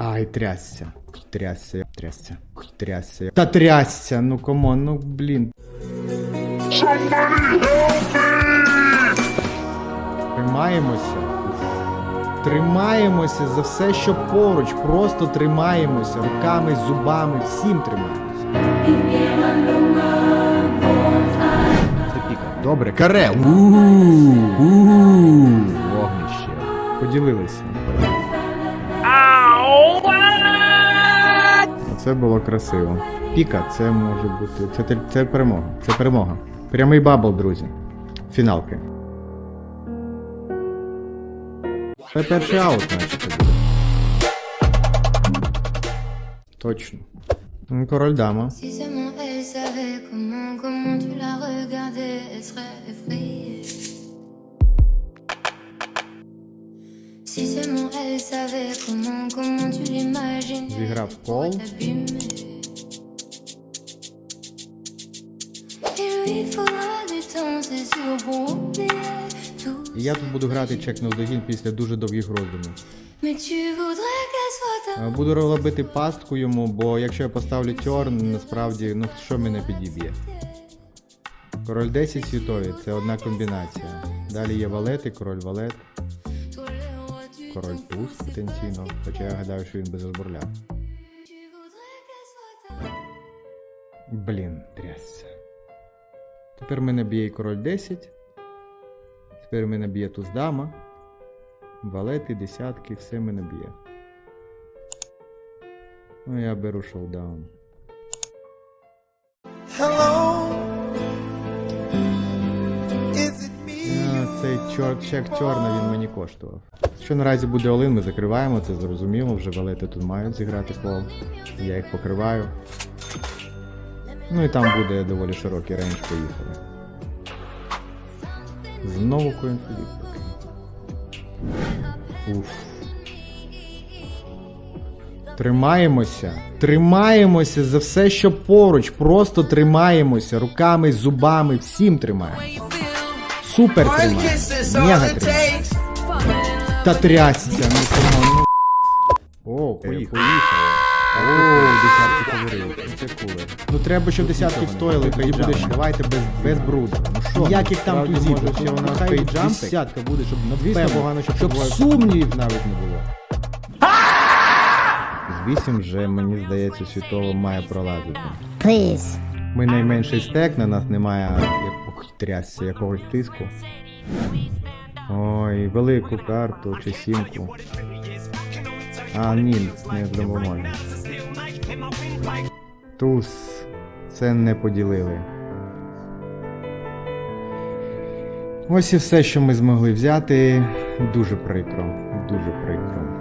Ай, трясся. Трясся, трясся, трясся. Та трясся, ну комон, ну блін. Тримаємося. Тримаємося за все, що поруч. Просто тримаємося руками, зубами, всім тримаємося. Це піка. Добре, каре. У-у-у. Вогнище. Поділилися. Це було красиво. Піка, це може бути. Це, це перемога. Це перемога. Прямий бабл, друзі. Фіналки. Це перший аут, наче буде. Точно. Ну, Король дама. Tout. І я тут буду грати чек на здогін після дуже довгих роздумів. Е, Буду робити пастку йому, бо якщо я поставлю тьорн, насправді, ну що мене підіб'є? Король 10 світові, це одна комбінація. Далі є валети, король валет, король туз потенційно, хоча я гадаю, що він без ta Блін, трясся. Тепер мене б'є і король 10. Тепер мене б'є туз дама. Валети, десятки, все мене б'є. Ну, я беру шоудаун. Hello, чор, чек чорна він мені коштував. Що наразі буде Олин, ми закриваємо, це зрозуміло, вже валети тут мають зіграти пол. Я їх покриваю. Ну і там буде доволі широкий рейндж, поїхали. Знову коінфлікт. Уф. Тримаємося. Тримаємося за все, що поруч. Просто тримаємося. Руками, зубами, всім тримаємося. Супер Мега it Та трясся, ну кому, ну. О, поїхали. О, десятки фаворит. Це кулер. Ну треба, щоб десятки встояли, хай буде ще. Давайте без, без бруду. Ну що? Ніяких там Справді, тузів. може, ще вона Хай пейджампить? десятка буде, щоб Звісно, напевно, погано, щоб щоб буває. сумнівів навіть не було. З 8 вже, мені здається, світово має пролазити. Please. Ми найменший стек, на нас немає трясся якогось тиску. Ой, велику карту чи сімку. А, ні, не допоможе. Туз. Це не поділили. Ось і все, що ми змогли взяти. Дуже прикро. Дуже прикро.